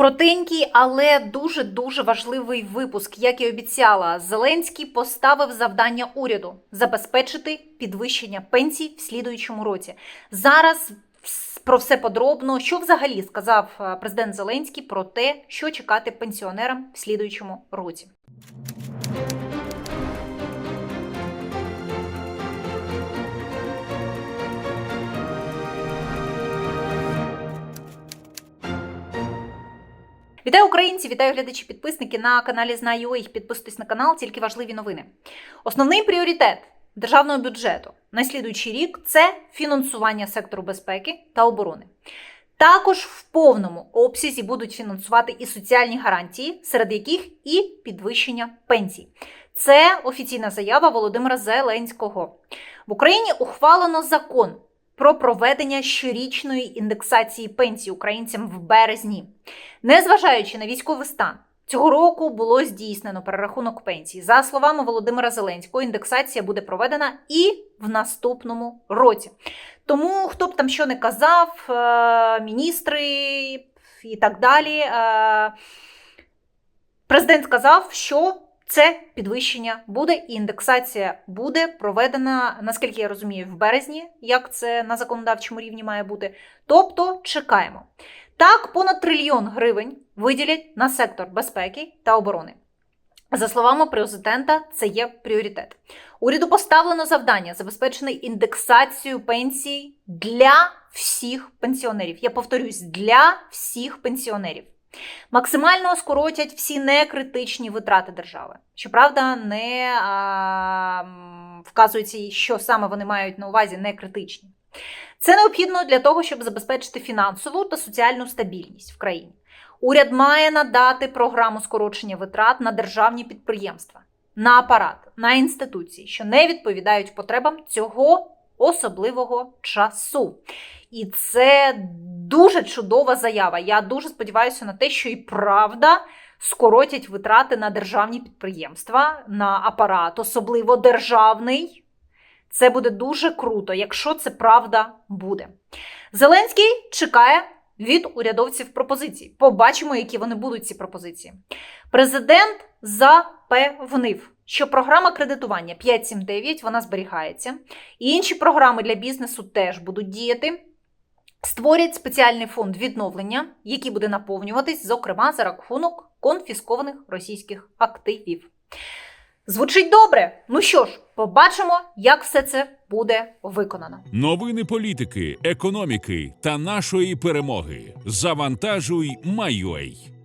Коротенький, але дуже дуже важливий випуск. Як і обіцяла, Зеленський поставив завдання уряду забезпечити підвищення пенсій в слідуючому році. Зараз про все подробно, що взагалі сказав е, президент Зеленський про те, що чекати пенсіонерам в слідуючому році. Вітаю українці, вітаю глядачі, підписники на каналі Знаю.ua. Підписуйтесь на канал, тільки важливі новини. Основний пріоритет державного бюджету на слідуючий рік це фінансування сектору безпеки та оборони. Також в повному обсязі будуть фінансувати і соціальні гарантії, серед яких і підвищення пенсій. Це офіційна заява Володимира Зеленського. В Україні ухвалено закон про проведення щорічної індексації пенсій українцям в березні. Незважаючи на військовий стан, цього року було здійснено перерахунок пенсій. За словами Володимира Зеленського, індексація буде проведена і в наступному році. Тому хто б там що не казав, е, міністри і так далі. е, Президент сказав, що це підвищення буде, і індексація буде проведена, наскільки я розумію, в березні, як це на законодавчому рівні має бути. Тобто чекаємо. Так, понад трильйон гривень виділять на сектор безпеки та оборони. За словами президента, це є пріоритет. Уряду поставлено завдання забезпечити індексацію пенсій для всіх пенсіонерів. Я повторюсь, для всіх пенсіонерів. Максимально скоротять всі некритичні витрати держави. Щоправда, не а, вказується, що саме вони мають на увазі некритичні. Це необхідно для того, щоб забезпечити фінансову та соціальну стабільність в країні. Уряд має надати програму скорочення витрат на державні підприємства, на апарат, на інституції, що не відповідають потребам цього особливого часу. І це дуже чудова заява. Я дуже сподіваюся на те, що і правда скоротять витрати на державні підприємства, на апарат, особливо державний. Це буде дуже круто, якщо це правда буде. Зеленський чекає від урядовців пропозицій. Побачимо, які вони будуть ці пропозиції. Президент запевнив, що програма кредитування 579 вона зберігається, і інші програми для бізнесу теж будуть діяти. Створять спеціальний фонд відновлення, який буде наповнюватись, зокрема, за рахунок конфіскованих російських активів. Звучить добре. Ну що ж, побачимо, як все це буде виконано. Новини політики, економіки та нашої перемоги. Завантажуй Майой.